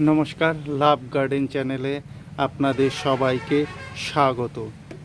নমস্কার, লাভ গার্ডেন চ্যানেলে আপনাদের সবাইকে স্বাগত।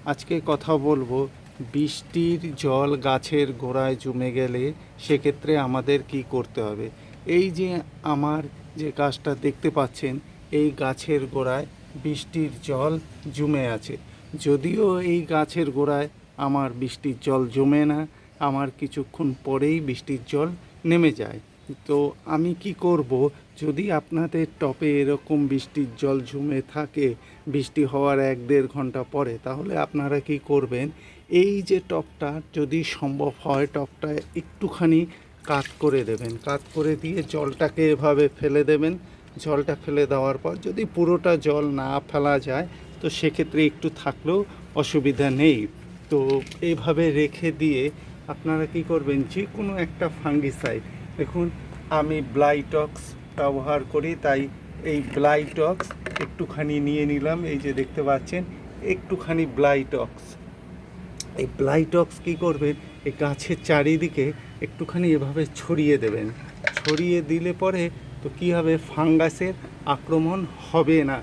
আজকে কথা বলব বৃষ্টির জল গাছের গোড়ায় জমে গেলে সেক্ষেত্রে আমাদের কি করতে হবে? এই যে আমার যে গাছটা দেখতে পাচ্ছেন, এই গাছের গোড়ায় বৃষ্টির জল জমে আছে। যদিও এই গাছের গোড়ায় আমার বৃষ্টির জল জমে না, আমার কিছুক্ষণ পরেই বৃষ্টির জল নেমে যায়। তো আমি কি করব? যদি আপনাদের টপে এরকম বৃষ্টির জল জমে থাকে, বৃষ্টি হওয়ার এক দেড় ঘণ্টা পরে, তাহলে আপনারা কি করবেন? এই যে টপটা যদি সম্ভব হয়, টপটা একটুখানি কাত করে দেবেন। কাত করে দিয়ে জলটাকে এভাবে ফেলে দেবেন। জলটা ফেলে দেওয়ার পর যদি পুরোটা জল না ফেলা যায়, তো সেক্ষেত্রে একটু থাকলেও অসুবিধা নেই। তো এইভাবে রেখে দিয়ে আপনারা কি করবেন? যে কোনো একটা ফাঙ্গিসাইড দেখুন, আমি ব্লাইটক্স ব্যবহার করি, তাই এই ব্লাইটক্স একটুখানি নিয়ে নিলাম, এই যে দেখতে পাচ্ছেন, একটুখানি ব্লাইটক্স এই ব্লাইটক্স কী করবেন এই গাছের চারিদিকে একটুখানি এভাবে ছড়িয়ে দেবেন। ছড়িয়ে দিলে পরে তো কী হবে? ফাঙ্গাসের আক্রমণ হবে না।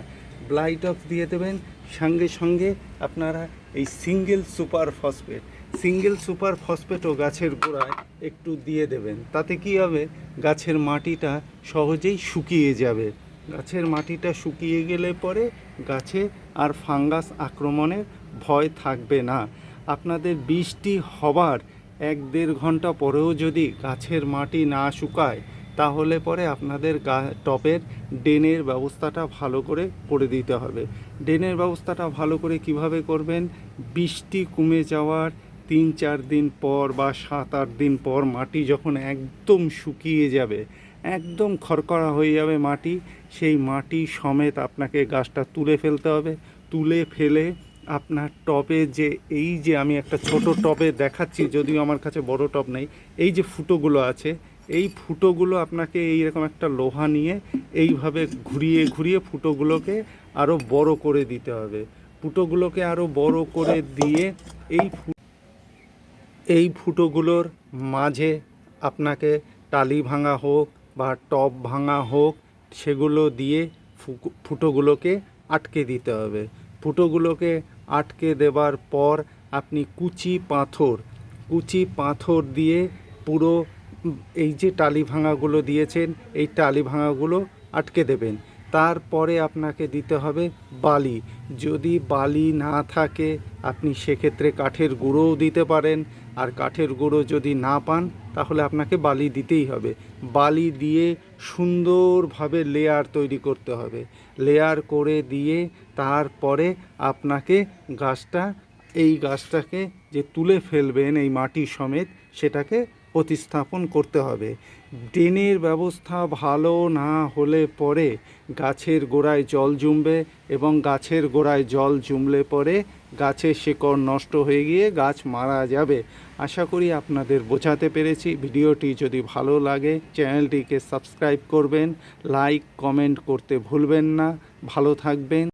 ব্লাইটক্স দিয়ে দেবেন, সঙ্গে সঙ্গে আপনারা এই single super phosphate single super ফসফেটও গাছের গোড়ায় একটু দিয়ে দেবেন। তাতে কি হবে? গাছের মাটিটা সহজেই শুকিয়ে যাবে। গাছের মাটিটা শুকিয়ে গেলে পরে গাছে আর ফাঙ্গাস আক্রমণের ভয় থাকবে না। আপনাদের বৃষ্টি হবার এক দেড় ঘণ্টা পরেও যদি গাছের মাটি না শুকায়, তাহলে পরে আপনাদের গা, টপের ড্রেনের ব্যবস্থাটা ভালো করে করে দিতে হবে। ড্রেনের ব্যবস্থাটা ভালো করে কীভাবে করবেন? বৃষ্টি কমে যাওয়ার তিন চার দিন পর বা সাত আট দিন পর মাটি যখন একদম শুকিয়ে যাবে, একদম খড়খড়া হয়ে যাবে মাটি, সেই মাটি সমেত আপনাকে গাছটা তুলে ফেলতে হবে। তুলে ফেলে আপনার টবে যে, এই যে আমি একটা ছোট টবে দেখাচ্ছি, যদিও আমার কাছে বড় টব নেই, এই যে ফুটোগুলো আছে, এই ফুটোগুলো আপনাকে এইরকম একটা লোহা নিয়ে এইভাবে ঘুরিয়ে ঘুরিয়ে ফুটোগুলোকে আরও বড় করে দিতে হবে। ফুটোগুলোকে আরও বড় করে দিয়ে এই ফু- এই ফুটোগুলোর মাঝে আপনাকে টালি ভাঙা হোক বা টপ ভাঙা হোক, সেগুলো দিয়ে ফুটোগুলোকে আটকে দিতে হবে। ফুটোগুলোকে আটকে দেবার পর আপনি কুচি পাথর কুচি পাথর দিয়ে পুরো এই যে টালি ভাঙাগুলো দিয়েছেন, এই টালি ভাঙাগুলো আটকে দেবেন। তারপরে আপনাকে দিতে হবে বালি। যদি বালি না থাকে, আপনি সেক্ষেত্রে কাঠের গুঁড়োও দিতে পারেন। আর কাঠের গুঁড়ো যদি না পান, তাহলে আপনাকে বালি দিতেই হবে। বালি দিয়ে সুন্দরভাবে লেয়ার তৈরি করতে হবে। লেয়ার করে দিয়ে তারপরে আপনাকে গাছটা, এই গাছটাকে যে তুলে ফেলবেন, এই মাটি সমেত, সেটাকে প্রতিস্থাপন করতে হবে। ড্রেনের ব্যবস্থা ভালো না হলে পরে গাছের গোড়ায় জল জমবে এবং গাছের গোড়ায় জল জমলে পরে গাছের শেকড় নষ্ট হয়ে গিয়ে গাছ মারা যাবে। আশা করি আপনাদের বোঝাতে পেরেছি। ভিডিওটি যদি ভালো লাগে, চ্যানেলটিকে সাবস্ক্রাইব করবেন, লাইক, কমেন্ট করতে ভুলবেন না। ভালো থাকবেন।